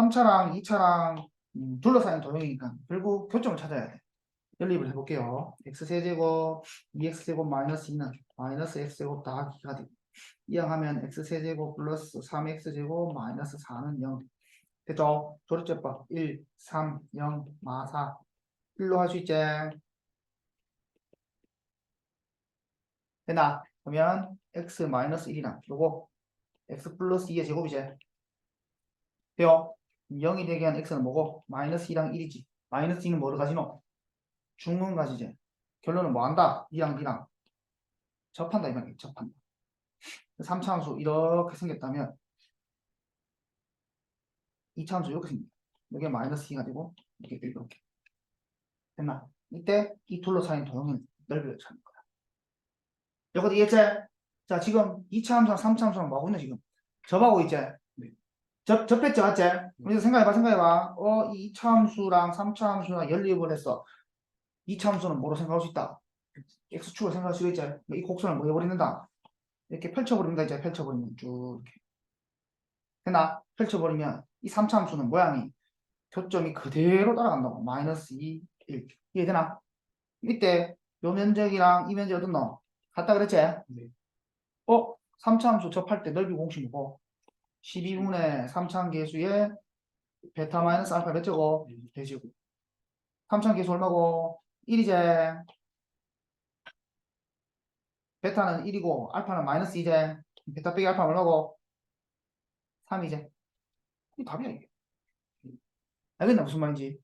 3차랑 2차랑 음, 둘러싸인 도형이니까 결국 교점을 찾아야 돼. 연립을 해볼게요. x세제곱 2x제곱 마이너스 2는 마이너스 x제곱 더하기가 되고 이항하면 x세제곱 플러스 3x제곱 마이너스 4는 0 됐죠? 조립제법 1, 3, 0, 마 4 1로 할 수 있지? 됐나? 그러면 x 마이너스 1이랑 요거 x 플러스 2의 제곱이지 돼요? 0이 되게 한 x는 뭐고? 마이너스 2랑 1이지 마이너스 2는 뭐를 가지노? 중은 가지지 결론은 뭐 한다? 2랑 B랑 접한다 이 말이야 접한다 3차함수 이렇게 생겼다면 2차함수 이렇게 생긴다 이게 마이너스 2가 되고 이게 이렇게 됐나? 이때 이 둘러싸인 도형은 넓이를 찾는 거야 여기도 이해했지? 자 지금 2차 함수랑 3차 함수랑 뭐하고 있네 지금 접하고 있지? 접, 접했지 맞지? 그래서 생각해봐 생각해봐 어, 이 2차 함수랑 3차 함수랑 연립을 했어 2차 함수는 뭐로 생각할 수 있다? x축을 생각할 수 있지? 이 곡선을 뭐 해버린다? 이렇게 펼쳐버립니다 이제 펼쳐버리면 쭉 이렇게 했나? 펼쳐버리면 이 3차 함수는 모양이 교점이 그대로 따라간다고 마이너스 2, 1 이해되나? 이때 요 면적이랑 이 면적 너? 같다 그랬지? 네. 어? 3차 함수 접할 때 넓이 공식 뭐고? 12분의 3차 계수의 베타 마이너스 알파 몇 제곱? 대제곱 3차 계수 얼마고? 1이제 베타는 1이고 알파는 마이너스 2제 베타 빼기 알파 얼마고? 3이제 이 답이야 이게 알겠나 무슨 말인지